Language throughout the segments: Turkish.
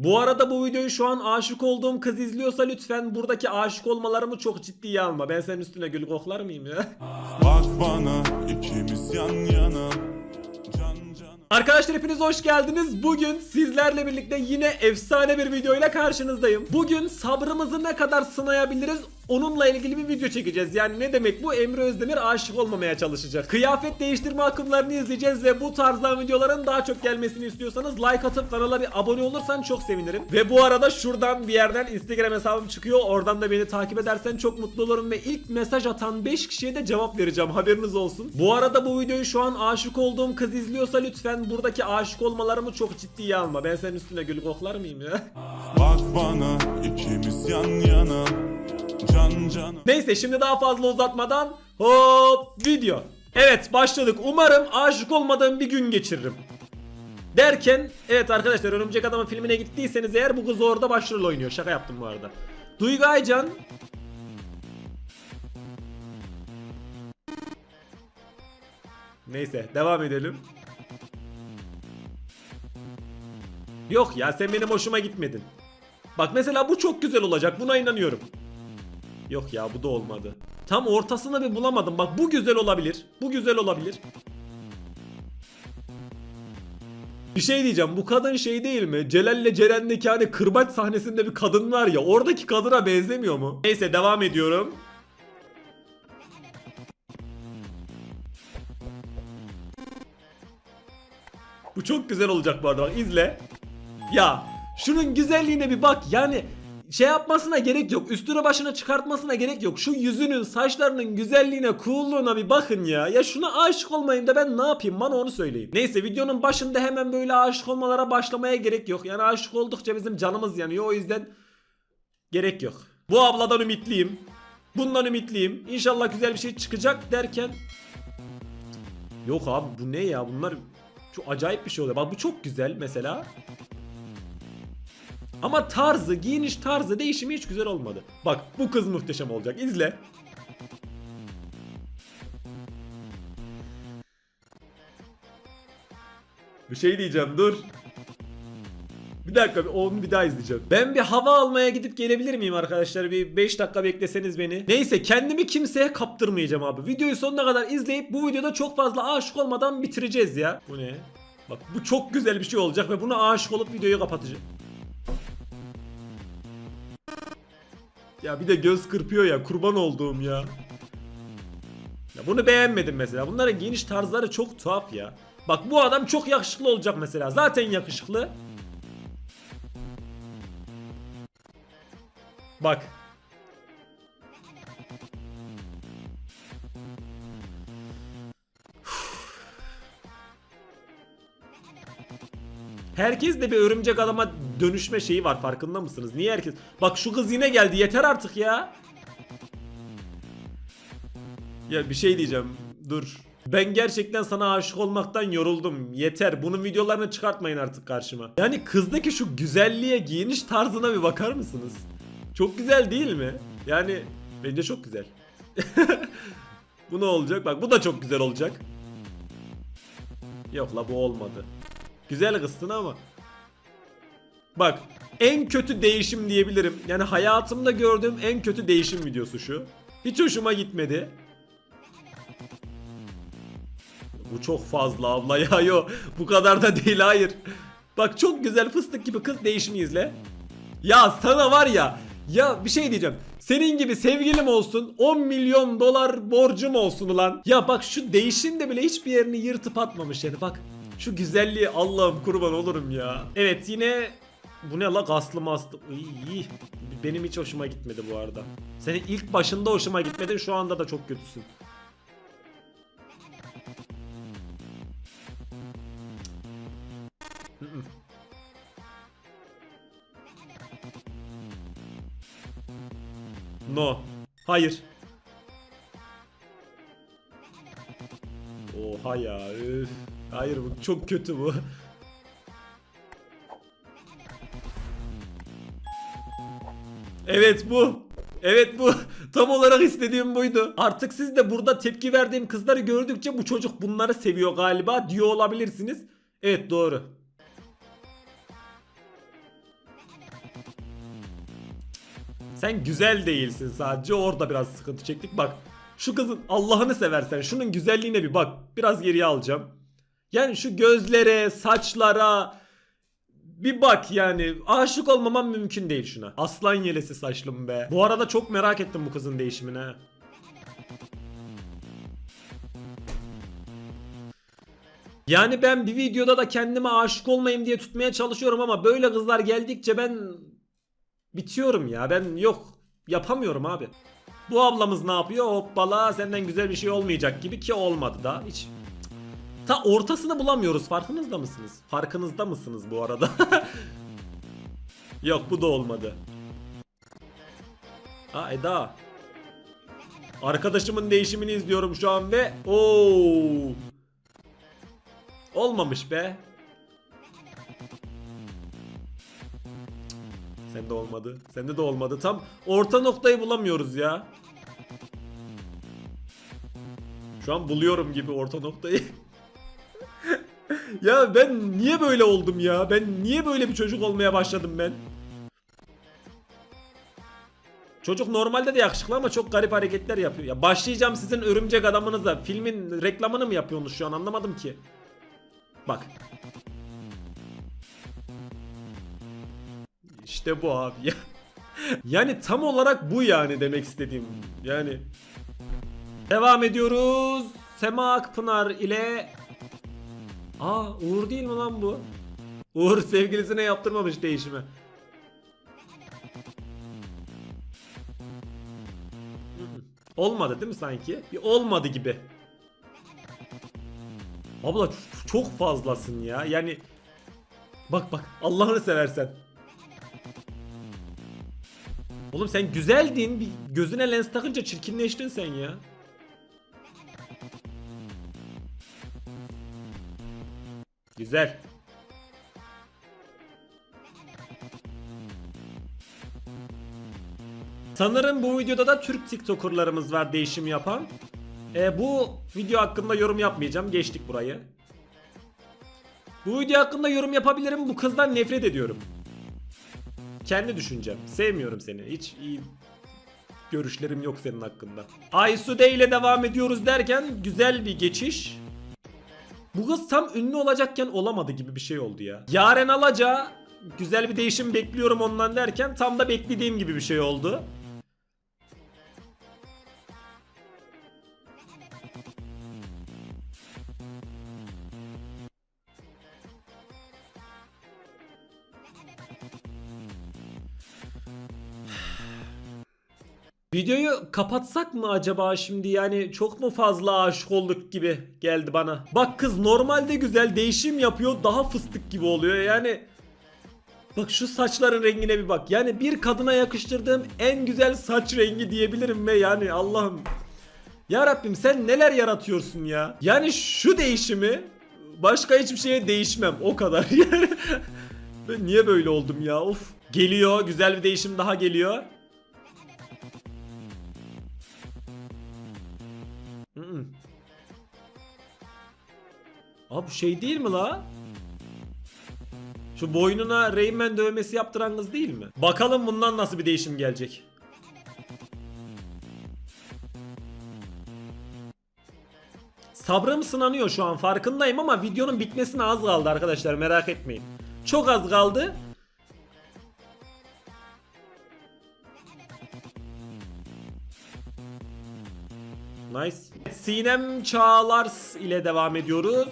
Bu arada bu videoyu şu an aşık olduğum kız izliyorsa lütfen buradaki aşık olmalarımı çok ciddiye alma. Ben senin üstüne gül koklar mıyım ya? Bak bana ikimiz yan yana Arkadaşlar hepiniz hoş geldiniz. Bugün sizlerle birlikte yine efsane bir video ile karşınızdayım. Bugün sabrımızı ne kadar sınayabiliriz onunla ilgili bir video çekeceğiz. Yani ne demek bu? Emre Özdemir aşık olmamaya çalışacak. Kıyafet değiştirme akımlarını izleyeceğiz ve bu tarzdan videoların daha çok gelmesini istiyorsanız like atıp kanala bir abone olursan çok sevinirim. Ve bu arada şuradan bir yerden Instagram hesabım çıkıyor. Oradan da beni takip edersen çok mutlu olurum ve ilk mesaj atan 5 kişiye de cevap vereceğim. Haberiniz olsun. Bu arada bu videoyu şu an aşık olduğum kız izliyorsa lütfen buradaki aşık olmalarımı çok ciddiye alma. Ben senin üstüne gül koklar mıyım ya? Bak bana ikimiz yan yana Can cana Neyse şimdi daha fazla uzatmadan hop video. Evet başladık. Umarım aşık olmadığım bir gün geçiririm. Derken evet arkadaşlar Örümcek Adam'ın filmine gittiyseniz eğer bu kız orada başrol oynuyor. Şaka yaptım bu arada. Duygu Aycan Neyse devam edelim. Yok ya sen benim hoşuma gitmedin. Bak mesela bu çok güzel olacak buna inanıyorum. Yok ya bu da olmadı. Tam ortasını bir bulamadım. Bak bu güzel olabilir. Bu güzel olabilir. Bir şey diyeceğim. Bu kadın şey değil mi? Celal'le Ceren'deki hani kırbaç sahnesinde bir kadın var ya. Oradaki kadına benzemiyor mu? Neyse devam ediyorum. Bu çok güzel olacak bu arada. Bak izle. Ya şunun güzelliğine bir bak. Yani şey yapmasına gerek yok. Üstüne başına çıkartmasına gerek yok. Şu yüzünün, saçlarının güzelliğine, coolluğuna bir bakın ya. Ya şuna aşık olmayayım da ben ne yapayım? Bana onu söyleyin. Neyse videonun başında hemen böyle aşık olmalara başlamaya gerek yok. Yani aşık oldukça bizim canımız yanıyor. O yüzden gerek yok. Bu abladan ümitliyim. Bundan ümitliyim. İnşallah güzel bir şey çıkacak derken Yok abi bu ne ya? Bunlar çok acayip bir şey oluyor. Bak bu çok güzel mesela. Ama tarzı, giyiniş tarzı değişimi hiç güzel olmadı. Bak bu kız muhteşem olacak. İzle. Bir şey diyeceğim dur. Bir dakika onu bir daha izleyeceğim. Ben bir hava almaya gidip gelebilir miyim arkadaşlar? Bir 5 dakika bekleseniz beni. Neyse kendimi kimseye kaptırmayacağım abi. Videoyu sonuna kadar izleyip bu videoda çok fazla aşık olmadan bitireceğiz ya. Bu ne? Bak bu çok güzel bir şey olacak ve buna aşık olup videoyu kapatacağım. Ya bir de göz kırpıyor ya kurban olduğum ya. Ya bunu beğenmedim mesela. Bunların giyiniş tarzları çok tuhaf ya. Bak bu adam çok yakışıklı olacak mesela. Zaten yakışıklı. Bak. Herkes de bir örümcek adama dönüşme şeyi var farkında mısınız? Niye herkes? Bak şu kız yine geldi yeter artık ya. Ya bir şey diyeceğim. Dur. Ben gerçekten sana aşık olmaktan yoruldum. Yeter. Bunun videolarını çıkartmayın artık karşıma. Yani kızdaki şu güzelliğe, giyiniş tarzına bir bakar mısınız? Çok güzel değil mi? Yani bence çok güzel. bu ne olacak? Bak bu da çok güzel olacak. Yok la bu olmadı. Güzel kızsın ama. Bak en kötü değişim diyebilirim. Yani hayatımda gördüğüm en kötü değişim videosu şu. Hiç hoşuma gitmedi. Bu çok fazla abla ya yo. Bu kadar da değil hayır. Bak çok güzel fıstık gibi kız değişimi izle. Ya sana var ya ya bir şey diyeceğim. Senin gibi sevgilim olsun 10 milyon dolar borcum olsun ulan. Ya bak şu değişim de bile hiçbir yerini yırtıp atmamış yani bak. Şu güzelliği Allah'ım kurban olurum ya. Evet yine bu ne la gaslı maslı. İyi. Benim hiç hoşuma gitmedi bu arada. Senin ilk başında hoşuma gitmedi şu anda da çok kötüsün. No. Hayır. Oha ya üf. Hayır bu çok kötü bu. Evet bu. Evet bu tam olarak istediğim buydu. Artık siz de burada tepki verdiğim kızları gördükçe bu çocuk bunları seviyor galiba diyor olabilirsiniz. Evet doğru. Sen güzel değilsin sadece orada biraz sıkıntı çektik. Bak şu kızın Allah'ını seversen şunun güzelliğine bir bak. Biraz geriye alacağım. Yani şu gözlere, saçlara, bir bak yani. Aşık olmamam mümkün değil şuna. Aslan yelesi saçlım be. Bu arada çok merak ettim bu kızın değişimine. Yani ben bir videoda da kendime aşık olmayayım diye tutmaya çalışıyorum ama böyle kızlar geldikçe ben bitiyorum ya. Ben yok yapamıyorum abi. Bu ablamız ne yapıyor? Hoppala senden güzel bir şey olmayacak gibi ki olmadı da hiç. Ta ortasını bulamıyoruz farkınızda mısınız? Farkınızda mısınız bu arada? yok bu da olmadı. Ha Eda. Arkadaşımın değişimini izliyorum şu an ve ooo. Olmamış be. Sende olmadı. Sende de olmadı. Tam orta noktayı bulamıyoruz ya. Şu an buluyorum gibi orta noktayı. ya ben niye böyle oldum ya? Ben niye böyle bir çocuk olmaya başladım ben? Çocuk normalde de yakışıklı ama çok garip hareketler yapıyor. Ya başlayacağım sizin örümcek adamınıza. Filmin reklamını mı yapıyorsunuz şu an anlamadım ki. Bak. İşte bu abi ya. yani tam olarak bu yani demek istediğim. Yani devam ediyoruz. Sema Akpınar ile Aa Uğur değil mi lan bu? Uğur sevgilisine yaptırmamış değişimi. Olmadı değil mi sanki? Bir olmadı gibi. Abla çok fazlasın ya. Yani bak bak Allah'ını seversen. Oğlum sen güzeldin. Bir gözüne lens takınca çirkinleştin sen ya. Güzel. Sanırım bu videoda da Türk TikToker'larımız var değişim yapan. E, bu video hakkında yorum yapmayacağım. Geçtik burayı. Bu video hakkında yorum yapabilirim. Bu kızdan nefret ediyorum. Kendi düşüncem. Sevmiyorum seni. Hiç iyi görüşlerim yok senin hakkında. Aysude ile devam ediyoruz derken güzel bir geçiş. Bu kız tam ünlü olacakken olamadı gibi bir şey oldu ya. Yaren Alaca güzel bir değişim bekliyorum ondan derken tam da beklediğim gibi bir şey oldu. Videoyu kapatsak mı acaba şimdi yani çok mu fazla aşık olduk gibi geldi bana. Bak kız normalde güzel değişim yapıyor daha fıstık gibi oluyor yani. Bak şu saçların rengine bir bak. Yani bir kadına yakıştırdığım en güzel saç rengi diyebilirim ve yani Allah'ım. Ya Rabbim sen neler yaratıyorsun ya. Yani şu değişimi başka hiçbir şeye değişmem o kadar. Ben niye böyle oldum ya of. Geliyor güzel bir değişim daha geliyor. Abi bu şey değil mi la? Şu boynuna Rayman dövmesi yaptıran kız değil mi? Bakalım bundan nasıl bir değişim gelecek. Sabrım sınanıyor şu an farkındayım ama videonun bitmesine az kaldı arkadaşlar merak etmeyin. Çok az kaldı. Nice. Sinem Çağlars ile devam ediyoruz.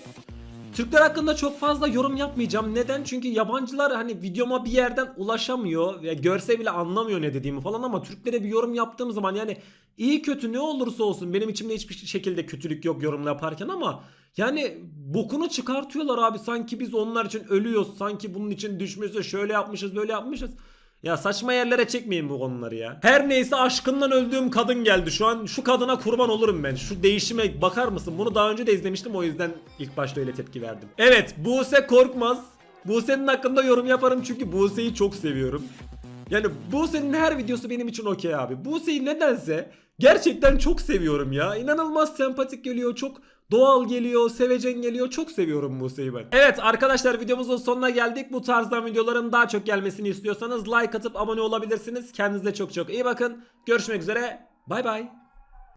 Türkler hakkında çok fazla yorum yapmayacağım. Neden? Çünkü yabancılar hani videoma bir yerden ulaşamıyor ve görse bile anlamıyor ne dediğimi falan ama Türklere bir yorum yaptığım zaman yani iyi kötü ne olursa olsun benim içimde hiçbir şekilde kötülük yok yorum yaparken ama yani bokunu çıkartıyorlar abi sanki biz onlar için ölüyoruz sanki bunun için düşmüşüz şöyle yapmışız böyle yapmışız. Ya saçma yerlere çekmeyin bu konuları ya. Her neyse aşkından öldüğüm kadın geldi. Şu an şu kadına kurban olurum ben. Şu değişime bakar mısın? Bunu daha önce de izlemiştim o yüzden ilk başta öyle tepki verdim. Evet Buse Korkmaz. Buse'nin hakkında yorum yaparım çünkü Buse'yi çok seviyorum. Yani Buse'nin her videosu benim için okey abi. Buse'yi nedense gerçekten çok seviyorum ya. İnanılmaz sempatik geliyor. Çok Doğal geliyor, sevecen geliyor. Çok seviyorum Buse'yi ben. Evet arkadaşlar videomuzun sonuna geldik. Bu tarzdan videoların daha çok gelmesini istiyorsanız like atıp abone olabilirsiniz. Kendinize çok çok iyi bakın. Görüşmek üzere. Bay bay.